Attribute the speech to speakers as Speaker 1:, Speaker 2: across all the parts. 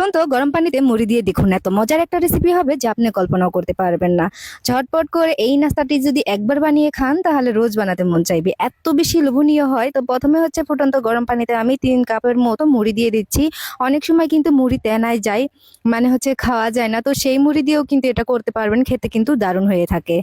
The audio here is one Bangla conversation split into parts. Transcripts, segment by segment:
Speaker 1: ফুটন্ত গরম পানিতে মুড়ি দিয়ে দেখুন এত মজার একটা রেসিপি হবে যা আপনি কল্পনাও করতে পারবেন না। ঝটপট করে এই নাস্তাটি যদি একবার বানিয়ে খান, তাহলে রোজ বানাতে মন চাইবে। এত বেশি লোভনীয় হয়। তো প্রথমে হচ্ছে ফুটন্ত গরম পানিতে আমি তিন কাপের মতো মুড়ি দিয়ে দিচ্ছি। অনেক সময় কিন্তু মুড়ি তেনায় যায় মানে হচ্ছে খাওয়া যায় না। তো সেই মুড়ি দিয়েও কিন্তু এটা করতে পারবেন, খেতে কিন্তু দারুণ হয়ে থাকে।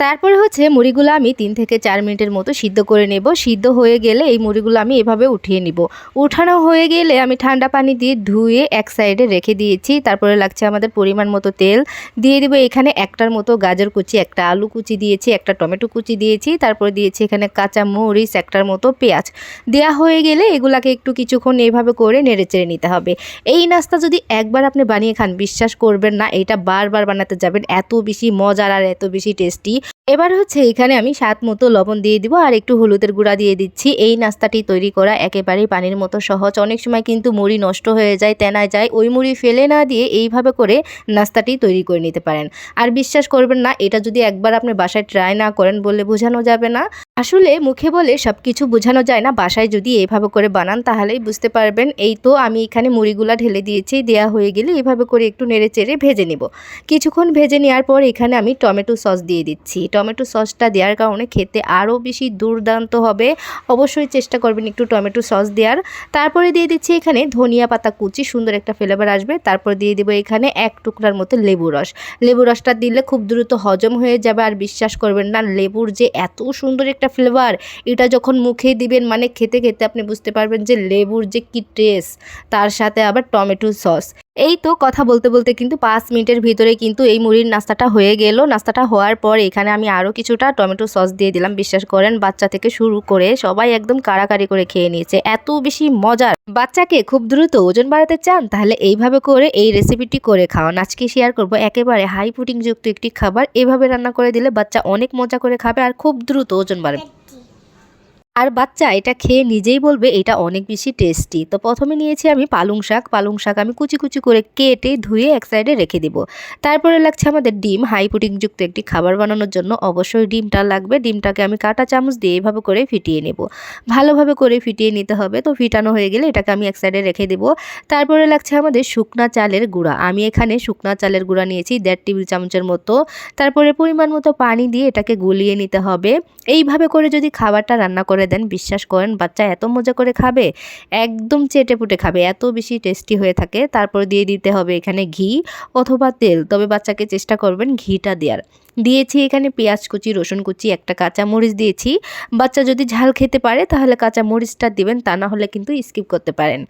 Speaker 2: তারপরে হচ্ছে মুড়িগুলো আমি তিন থেকে চার মিনিটের মতো সিদ্ধ করে নেব। সিদ্ধ হয়ে গেলে এই মুড়িগুলো আমি এভাবে উঠিয়ে নিব। উঠানো হয়ে গেলে আমি ঠান্ডা পানি দিয়ে ধুয়ে এক সাইডে রেখে দিয়েছি। তারপরে লাগছে আমাদের পরিমাণ মতো তেল। দিয়ে দিব এখানে একটার মতো গাজর কুচি, একটা আলু কুচি দিয়েছি, একটা টমেটো কুচি দিয়েছি। তারপরে দিয়েছি এখানে কাঁচা মরিচ, একটার মতো পেঁয়াজ। দেওয়া হয়ে গেলে এগুলাকে একটু কিছুক্ষণ এইভাবে করে নেড়ে চেড়ে নিতে হবে। এই নাস্তা যদি একবার আপনি বানিয়ে খান, বিশ্বাস করবেন না, এটা বারবার বানাতে যাবেন। এত বেশি মজার আর এত বেশি টেস্টি। এবার হচ্ছে এখানে আমি স্বাদ মতো লবণ দিয়ে দিব আর একটু হলুদের গুঁড়া দিয়ে দিচ্ছি। এই নাস্তাটি তৈরি করা একেবারেই পানির মতো সহজ। অনেক সময় কিন্তু মুড়ি নষ্ট হয়ে যায়, তেনায় যায়। ওই মুড়ি ফেলে না দিয়ে এইভাবে করে নাস্তাটি তৈরি করে নিতে পারেন। আর বিশ্বাস করবেন না, এটা যদি একবার আপনি বাসায় ট্রাই না করেন বলে বোঝানো যাবে না। আসলে মুখে বলে সব কিছু বোঝানো যায় না, বাসায় যদি এইভাবে করে বানান তাহলেই বুঝতে পারবেন। এই তো আমি এখানে মুড়িগুলা ঢেলে দিয়েছি, দেয়া হয়ে গেলে এইভাবে করে একটু নেড়ে চেড়ে ভেজে নেব। কিছুক্ষণ ভেজে নেওয়ার পর এখানে আমি টমেটো সস দিয়ে দিচ্ছি। টমেটো সসটা দেওয়ার কারণে খেতে আরও বেশি দুর্দান্ত হবে। অবশ্যই চেষ্টা করবেন একটু টমেটো সস দেওয়ার। তারপরে দিয়ে দিচ্ছি এখানে ধনিয়া পাতা কুচি, সুন্দর একটা ফ্লেভার আসবে। তারপর দিয়ে দেবো এখানে এক টুকরার মতো লেবু রস। লেবু রসটা দিলে খুব দ্রুত হজম হয়ে যাবে। আর বিশ্বাস করবেন না, লেবুর যে এত সুন্দর একটা ফ্লেভার এটা যখন মুখে দিবেন মানে খেতে খেতে আপনি বুঝতে পারবেন যে লেবুর যে কি টেস্ট তার সাথে আবার টমেটো সস। এই তো কথা বলতে বলতে কিন্তু পাঁচ মিনিটের ভিতরে কিন্তু এই মুড়ির নাস্তাটা হয়ে গেল। নাস্তাটা হওয়ার পর এখানে আমি আরও কিছুটা টমেটো সস দিয়ে দিলাম। বিশ্বাস করেন, বাচ্চা থেকে শুরু করে সবাই একদম কাড়াকাড়ি করে খেয়ে নিয়েছে। এত বেশি মজার। বাচ্চাকে খুব দ্রুত ওজন বাড়াতে চান, তাহলে এইভাবে করে এই রেসিপিটি করে খাওয়ান। আজকে শেয়ার করব একেবারে হাই প্রোটিনযুক্ত একটি খাবার। এভাবে রান্না করে দিলে বাচ্চা অনেক মজা করে খাবে আর খুব দ্রুত ওজন বাড়বে। আর বাচ্চা, এটা খেয়ে নিজেই বলবে এটা অনেক বেশি টেস্টি তো প্রথমে নিয়েছি আমি পালং শাক। পালং শাক আমি কুচি কুচি করে কেটে ধুয়ে এক সাইডে রেখে দিব। তারপরে লাগছে আমাদের ডিম। হাই প্রোটিনযুক্ত একটি খাবার বানানোর জন্য অবশ্যই ডিমটা লাগবে। ডিমটাকে আমি কাঁটা চামচ দিয়ে এভাবে করে ফিটিয়ে নেব। ভালোভাবে করে ফিটিয়ে নিতে হবে। তো ফিটানো হয়ে গেলে এটাকে আমি এক সাইডে রেখে দেব। তারপরে লাগছে আমাদের শুকনা চালের গুঁড়া। আমি এখানে শুকনা চালের গুঁড়া নিয়েছি দেড় টেবিল চামচের মতো। তারপরে পরিমাণ মতো পানি দিয়ে এটাকে গলিয়ে নিতে হবে। এইভাবে করে যদি খাবারটা রান্না করে দেন, বিশ্বাস করেন, বাচ্চা এত মজা করে খাবে, একদম চেটে পুটে খাবে, এত বেশি টেস্টি হয়ে থাকে। তারপর দিয়ে দিতে হবে এখানে ঘি অথবা তেল। তবে বাচ্চাকে চেষ্টা করবেন ঘিটা দেওয়ার দিয়েছি এখানে পেঁয়াজ কুচি, রসুন কুচি, একটা কাঁচা মরিচ দিয়েছি। বাচ্চা যদি ঝাল খেতে পারে, তাহলে কাঁচা মরিচটা দিবেন, তা না হলে কিন্তু স্কিপ করতে পারেন।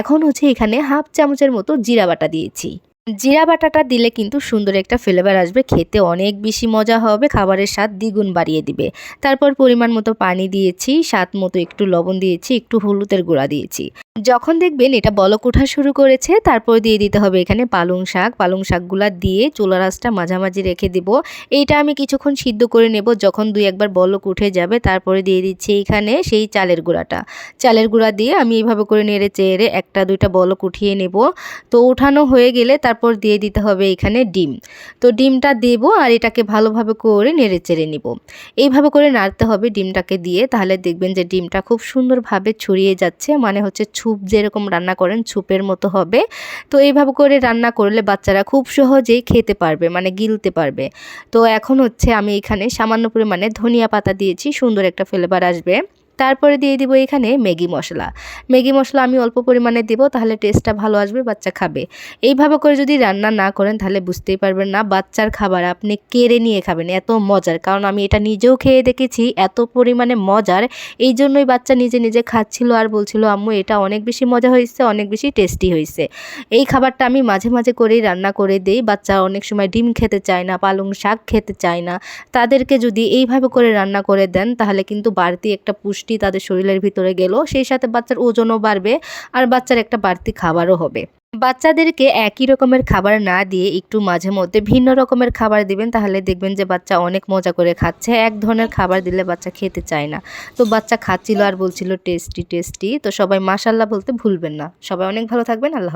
Speaker 2: এখন হচ্ছে এখানে হাফ চামচের মতো জিরা বাটা দিয়েছি। জিরা বাটাটা দিলে কিন্তু সুন্দর একটা ফ্লেভার আসবে, খেতে অনেক বেশি মজা হবে, খাবারের স্বাদ দ্বিগুণ বাড়িয়ে দিবে। তারপর পরিমাণ মতো পানি দিয়েছি, স্বাদ মতো একটু লবণ দিয়েছি, একটু হলুদের গুঁড়া দিয়েছি। যখন দেখবেন এটা বলক ওঠা শুরু করেছে, তারপর দিয়ে দিতে হবে এখানে পালং শাক। পালং শাকগুলা দিয়ে চুলা রাসটা মাঝামাঝি রেখে দিব। এইটা আমি কিছুক্ষণ সিদ্ধ করে নেব, যখন দুই একবার বলক উঠে যাবে, তারপরে দিয়ে দিচ্ছি এখানে সেই চালের গুঁড়াটা। চালের গুঁড়া দিয়ে আমি এইভাবে করে নেড়ে চেড়ে একটা দুইটা বলক উঠিয়ে নেব। তো উঠানো হয়ে গেলে তারপর দিয়ে দিতে হবে এখানে ডিম। তো ডিমটা দেব আর এটাকে ভালোভাবে করে নেড়ে চেড়ে নিব। এইভাবে করে নাড়তে হবে ডিমটাকে দিয়ে। তাহলে দেখবেন যে ডিমটা খুব সুন্দরভাবে ছড়িয়ে যাচ্ছে। মানে হচ্ছে ছুপ যেরকম রান্না করেন ছুপের মতো হবে। তো এইভাবে করে রান্না করলে বাচ্চারা খুব সহজেই খেতে পারবে মানে গিলতে পারবে। তো এখন হচ্ছে আমি এখানে সামান্য পরিমাণে ধনিয়া পাতা দিয়েছি। সুন্দর একটা ফ্লেভার আসবে। তারপরে দিয়ে দিব এখানে ম্যাগি মশলা। ম্যাগি মশলা আমি অল্প পরিমাণে দেবো, তাহলে টেস্টটা ভালো আসবে, বাচ্চা খাবে। এইভাবে করে যদি রান্না না করেন, তাহলে বুঝতেই পারবেন না বাচ্চার খাবার আপনি কেড়ে নিয়ে খাবেন, এত মজার। কারণ আমি এটা নিজেও খেয়ে দেখেছি, এত পরিমাণে মজার। এই জন্যই বাচ্চা নিজে নিজে খাচ্ছিল আর বলছিল, আম্মু, এটা অনেক বেশি মজা হয়েছে, অনেক বেশি টেস্টি হয়েছে। এই খাবারটা আমি মাঝে মাঝে করেই রান্না করে দেই। বাচ্চা অনেক সময় ডিম খেতে চায় না, পালং শাক খেতে চায় না। তাদেরকে যদি এইভাবে করে রান্না করে দেন, তাহলে কিন্তু বাড়তি একটা পুষ্টি তাদের শরীরের ভিতরে গেল, সেই সাথে বাচ্চার ওজনও বাড়বে আর বাচ্চার একটা বাড়তি খাবারও হবে। বাচ্চাদেরকে একই রকমের খাবার না দিয়ে একটু মাঝে মধ্যে ভিন্ন রকমের খাবার দিবেন, তাহলে দেখবেন যে বাচ্চা অনেক মজা করে খাচ্ছে। এক ধরনের খাবার দিলে বাচ্চা খেতে চায় না। তো বাচ্চা খাচ্ছিল আর বলছিল, টেস্টি টেস্টি। তো সবাই মাসাল্লাহ বলতে ভুলবেন না। সবাই অনেক ভালো থাকবেন, আল্লাহ।